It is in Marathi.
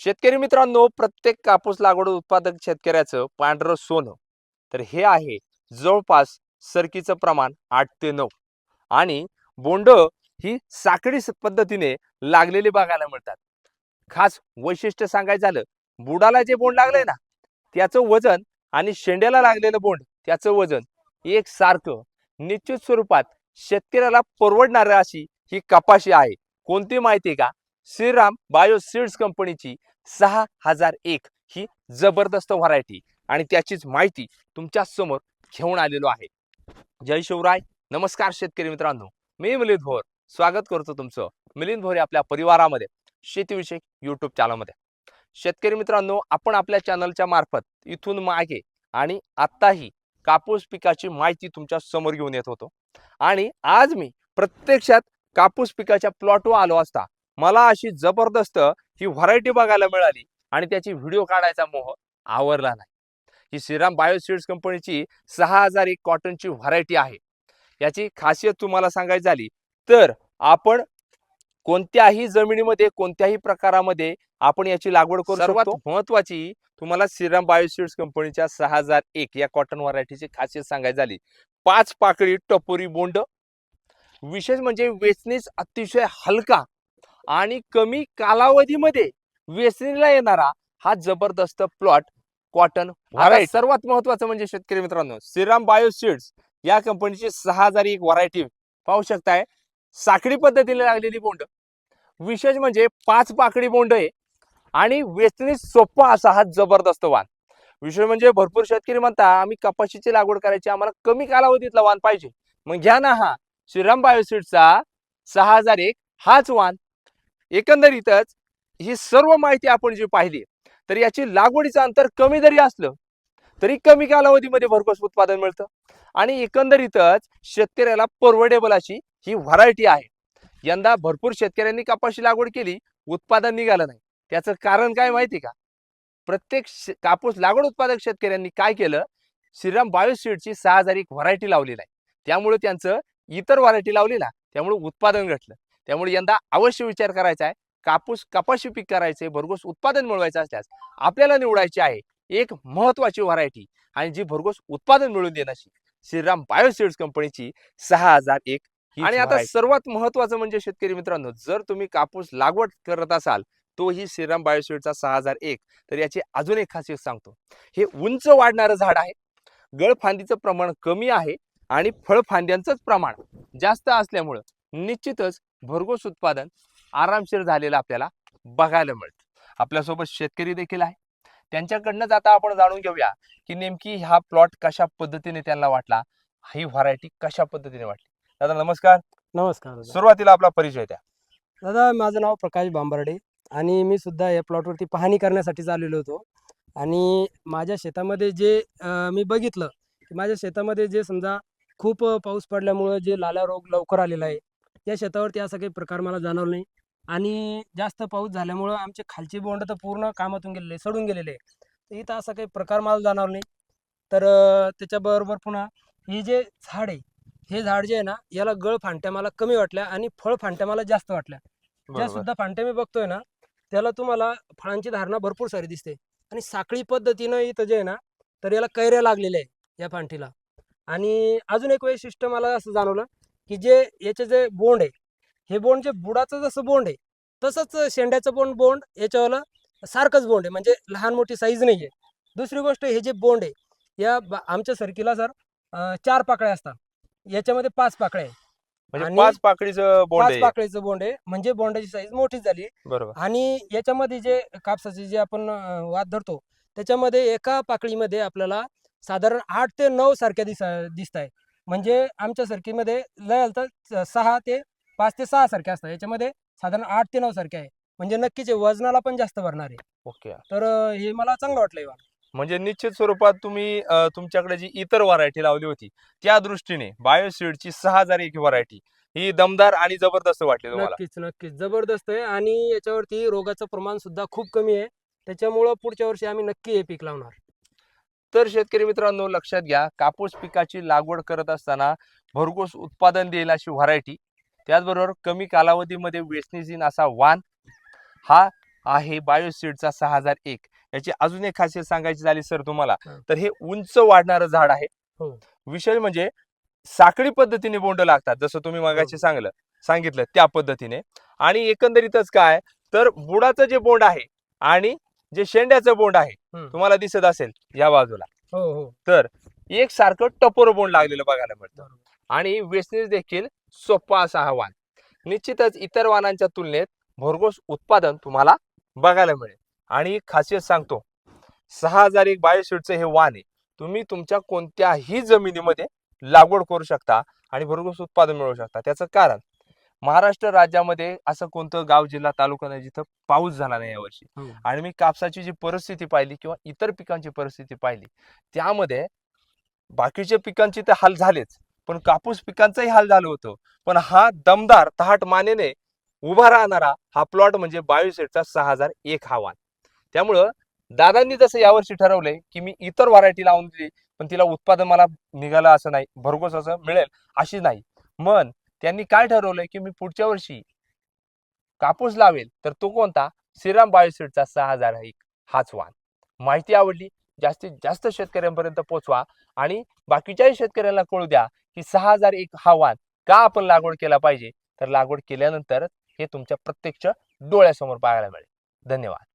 शेतकरी मित्रांनो प्रत्येक कापूस लागवड उत्पादक शेतकऱ्याचं पांढरं सोनं. तर हे आहे जवळपास सरकीचं प्रमाण आठ ते नऊ. आणि बोंड ही साखळी पद्धतीने लागलेली बघायला मिळतात. खास वैशिष्ट्य सांगायचं झालं बुडाला जे बोंड लागलंय ना त्याचं वजन आणि शेंड्याला लागलेलं बोंड त्याचं वजन एक सारखं निश्चित स्वरूपात शेतकऱ्याला परवडणारं अशी ही कपाशी आहे. कोणती माहिती आहे का? श्रीराम बायो सीड्स कंपनीची सहा हजार एक ही जबरदस्त व्हरायटी आणि त्याचीच माहिती तुमच्यासमोर घेऊन आलेलो आहे. जय शिवराय. नमस्कार शेतकरी मित्रांनो. मी मिलिंद भोर. स्वागत करतो तुमचं मिलिंद भोर आपल्या परिवारामध्ये शेतीविषयक युट्यूब चॅनलमध्ये शेतकरी मित्रांनो आपण आपल्या चॅनलच्या मार्फत इथून मागे आणि आत्ताही कापूस पिकाची माहिती तुमच्यासमोर घेऊन येत होतो. आणि आज मी प्रत्यक्षात कापूस पिकाच्या प्लॉटवर आलो असता मला अशी जबरदस्त ही व्हरायटी बघायला मिळाली आणि त्याची व्हिडिओ काढायचा मोह आवरला नाही. ही श्रीराम बायोसीड्स कंपनीची सहा हजार एक कॉटनची व्हरायटी आहे. याची खासियत तुम्हाला सांगायची झाली तर आपण कोणत्याही जमिनीमध्ये कोणत्याही प्रकारामध्ये आपण याची लागवड करू सर्वात महत्वाची तुम्हाला श्रीराम बायोसीड्स कंपनीच्या सहा हजार एक या कॉटन व्हरायटीची खासियत सांगायची झाली. पाच पाकळी टपोरी बोंड विशेष म्हणजे वेचणीच अतिशय हलका आणि कमी कालावधीमध्ये वेचणीला येणारा हा जबरदस्त प्लॉट कॉटन व्हरायटी सर्वात महत्वाचं म्हणजे शेतकरी मित्रांनो श्रीराम बायोसीड्स या कंपनीची सहा हजार एक व्हरायटी पाहू शकताय. साखळी पद्धतीने लागलेली बोंड. विशेष म्हणजे पाच पाकडी बोंड आहे. आणि वेचणी सोपा असा हा जबरदस्त वाण विशेष म्हणजे भरपूर शेतकरी म्हणता आम्ही कपाशीची लागवड करायची आम्हाला कमी कालावधीतला वाण पाहिजे. मग घ्या ना हा. श्रीराम बायोसीडचा सहा हजार एक हाच वाण एकंदरीतच ही सर्व माहिती आपण जी पाहिली तर याची लागवडीचं अंतर कमी जरी असलं तरी कमी कालावधीमध्ये भरघोस उत्पादन मिळतं. आणि एकंदरीतच शेतकऱ्याला परवडेबल अशी ही व्हरायटी आहे. यंदा भरपूर शेतकऱ्यांनी कापाशी लागवड केली उत्पादन निघालं नाही. त्याचं कारण काय माहिती का? प्रत्येक कापूस लागवड उत्पादक शेतकऱ्यांनी काय केलं? श्रीराम बायोसीडची सहा हजार एक व्हरायटी लावलेली आहे. त्यामुळे त्यांचं इतर व्हरायटी लावलेला त्यामुळे उत्पादन घटलं. त्यामुळे यंदा अवश्य विचार करायचा आहे. कापूस कपाशी पीक करायचे भरघोस उत्पादन मिळवायचं असल्यास आपल्याला निवडायची आहे एक महत्वाची व्हरायटी आणि जी भरघोस उत्पादन मिळवून देण्याची श्रीराम बायोसीड्स कंपनीची सहा हजार एक आणि आता सर्वात महत्वाचं म्हणजे शेतकरी मित्रांनो जर तुम्ही कापूस लागवड करत असाल तो ही श्रीराम बायोसीडचा सहा हजार एक. तर याची अजून एक खासियत सांगतो. हे उंच वाढणारं झाड आहे. गळफांदीचं प्रमाण कमी आहे आणि फळफांद्यांचंच प्रमाण जास्त असल्यामुळं निश्चितच भरघोस उत्पादन आरामशीर झालेलं आपल्याला बघायला मिळतं. आपल्यासोबत शेतकरी देखील आहे. त्यांच्याकडनंच आता आपण जाणून घेऊया की नेमकी हा प्लॉट कशा पद्धतीने त्यांना वाटला? ही व्हरायटी कशा पद्धतीने वाटली? दादा नमस्कार. नमस्कार. सुरुवातीला आपला परिचय द्या. दादा माझं नाव प्रकाश बांबर्डे आणि मी सुद्धा या प्लॉटवरती पाहणी करण्यासाठी आलेलो होतो. आणि माझ्या शेतामध्ये जे मी बघितलं की माझ्या शेतामध्ये जे समजा खूप पाऊस पडल्यामुळं जे लाल्या रोग लवकर आलेला आहे त्या शेतावरती असा काही प्रकार मला जाणवला नाही. आणि जास्त पाऊस झाल्यामुळं आमचे खालचे बोंड तर पूर्ण कामातून गेलेले सडून गेलेले आहे तर इथं असा काही प्रकार मला जाणवला नाही. तर त्याच्याबरोबर पुन्हा ही जे झाड आहे हे झाड जे आहे ना याला गळ फांट्या मला कमी वाटल्या आणि फळ फांट्या मला जास्त वाटल्या. ज्या. सुद्धा फांट्या मी बघतोय ना त्याला तुम्हाला फळांची धारणा भरपूर सारी दिसते. आणि साखळी पद्धतीनं इथं जे आहे ना तर याला कैऱ्या लागलेल्या आहे या फांटीला आणि अजून एक वैशिष्ट्य मला असं जाणवलं की जे याचे जे बोंड आहे हे बोंड जे बुडाचं जसं बोंड आहे तसंच शेंड्याचं बोंड बोंड याच्यावाला सारखंच बोंड आहे. म्हणजे लहान मोठी साईज नाही आहे दुसरी गोष्ट हे जे बोंड आहे या आमच्या सरकीला सर चार पाकळ्या असतात. याच्यामध्ये पाच पाकळ्या आहे. म्हणजे पाच पाकळीचं बोंड पाच पाकळीचं बोंड आहे. म्हणजे बोंडाची साईज मोठी झाली आणि याच्यामध्ये जे कापसाचे जे आपण वाद धरतो त्याच्यामध्ये एका पाकळीमध्ये आपल्याला साधारण आठ ते नऊ सारख्या दिस दिसत आहे म्हणजे आमच्या सरकीमध्ये लय आलं तर सहा ते पाच ते सहा सारख्या असतात. याच्यामध्ये साधारण आठ ते नऊ सारखे आहे. म्हणजे नक्कीच वजनाला पण जास्त भरणार आहे. ओके. तर अं, हे मला चांगलं वाटलं वाण. म्हणजे निश्चित स्वरूपात तुम्ही अं, तुमच्याकडे जी इतर व्हरायटी लावली होती त्या दृष्टीने बायोसीडची सहा हजार एक व्हरायटी ही दमदार आणि जबरदस्त वाटली तुम्हाला. नक्कीच नक्कीच. जबरदस्त आहे आणि याच्यावरती रोगाचं प्रमाण सुद्धा खूप कमी आहे. त्याच्यामुळं पुढच्या वर्षी आम्ही नक्की हे पीक लावणार. तर शेतकरी मित्रांनो लक्षात घ्या कापूस पिकाची लागवड करत असताना भरघोस उत्पादन देईल अशी व्हरायटी त्याचबरोबर कमी कालावधीमध्ये वेचणीजीन असा वाण हा आहे बायोसीडचा सहा हजार एक याची अजून एक खासियत सांगायची झाली सर तुम्हाला. तर हे उंच वाढणारं झाड आहे हो. विषय म्हणजे साखळी पद्धतीने बोंड लागतात जसं तुम्ही मगाशी हो. सांगलं सांगितलं त्या पद्धतीने आणि एकंदरीतच काय तर बुडाचं जे बोंड आहे आणि जे शेंड्याचं बोंड आहे. तुम्हाला दिसत असेल या बाजूला. हो हो. तर एक सारखं टपोर बोंड लागलेलं बघायला मिळतं. आणि वेचणीस देखील सोपा असा हा वाण निश्चितच इतर वाणांच्या तुलनेत भरघोस उत्पादन तुम्हाला बघायला मिळेल. आणि खासियत सांगतो सहा हजार एक बायोशीटचं हे वाण आहे. तुम्ही तुमच्या कोणत्याही जमिनीमध्ये लागवड करू शकता आणि भरघोस उत्पादन मिळवू शकता. त्याचं कारण महाराष्ट्र राज्यामध्ये असं कोणतं गाव जिल्हा तालुका नाही जिथं पाऊस झाला नाही यावर्षी. हो. आणि मी कापसाची जी परिस्थिती पाहिली किंवा इतर पिकांची परिस्थिती पाहिली त्यामध्ये बाकीच्या पिकांची तर हाल झालेच पण कापूस पिकांचाही हाल झालं होतं. पण हा दमदार तहाट मानेने उभा राहणारा हा प्लॉट म्हणजे बायोसेटचा सहा हजार एक हा वाण. त्यामुळं दादांनी जसं यावर्षी ठरवलंय की मी इतर व्हरायटी लावून दिली पण तिला उत्पादन मला निघालं असं नाही भरघोस असं मिळेल अशी नाही. मन त्यांनी काय ठरवलंय की मी पुढच्या वर्षी कापूस लावेल तर तो कोणता? श्रीराम बायोसीडचा सहा हजार एक हाच वाण माहिती आवडली? जास्तीत जास्त शेतकऱ्यांपर्यंत पोहोचवा आणि बाकीच्याही शेतकऱ्यांना कळू द्या की सहा हजार एक हा वाण का आपण लागवड केला पाहिजे? तर लागवड केल्यानंतर हे तुमच्या प्रत्यक्ष डोळ्यासमोर पाहायला मिळेल. धन्यवाद.